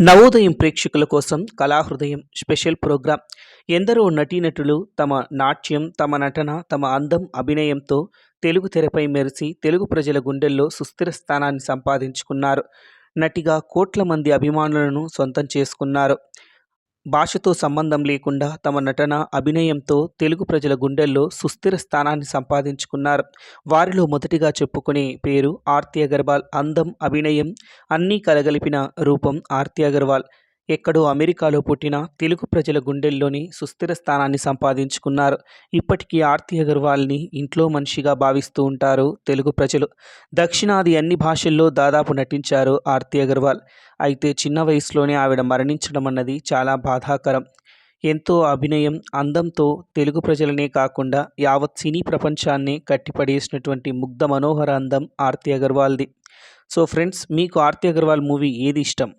నవోదయం ప్రేక్షకుల కోసం కళాహృదయం special programme. ఎందరో నటీనటులు తమ నాట్యం తమ నటన తమ అందం అభినయంతో తెలుగు తెరపై మెరిసి తెలుగు ప్రజల గుండెల్లో సుస్థిర స్థానాన్ని సంపాదించుకున్నారు. నటిగా కోట్ల మంది అభిమానులను సొంతం చేసుకున్నారు. భాషతో సంబంధం లేకుండా తమ నటన అభినయంతో తెలుగు ప్రజల గుండెల్లో సుస్థిర స్థానాన్ని సంపాదించుకున్నారు. వారిలో మొదటిగా చెప్పుకునే పేరు ఆర్తి అగర్వాల్. అందం అభినయం అన్నీ కలగలిపిన రూపం ఆర్తి అగర్వాల్. ఎక్కడో అమెరికాలో పుట్టిన తెలుగు ప్రజల గుండెల్లోని సుస్థిర స్థానాన్ని సంపాదించుకున్నారు. ఇప్పటికీ ఆర్తి అగర్వాల్ని ఇంట్లో మనిషిగా భావిస్తూ ఉంటారు తెలుగు ప్రజలు. దక్షిణాది అన్ని భాషల్లో దాదాపు నటించారు ఆర్తి అగర్వాల్. అయితే చిన్న వయసులోనే ఆవిడ మరణించడం అన్నది చాలా బాధాకరం. ఎంతో అభినయం అందంతో తెలుగు ప్రజలనే కాకుండా యావత్ సినీ ప్రపంచాన్ని కట్టిపడేసినటువంటి ముగ్ధ మనోహర అందం ఆర్తి అగర్వాల్ది. సో ఫ్రెండ్స్ మీకు ఆర్తి అగర్వాల్ మూవీ ఏది ఇష్టం?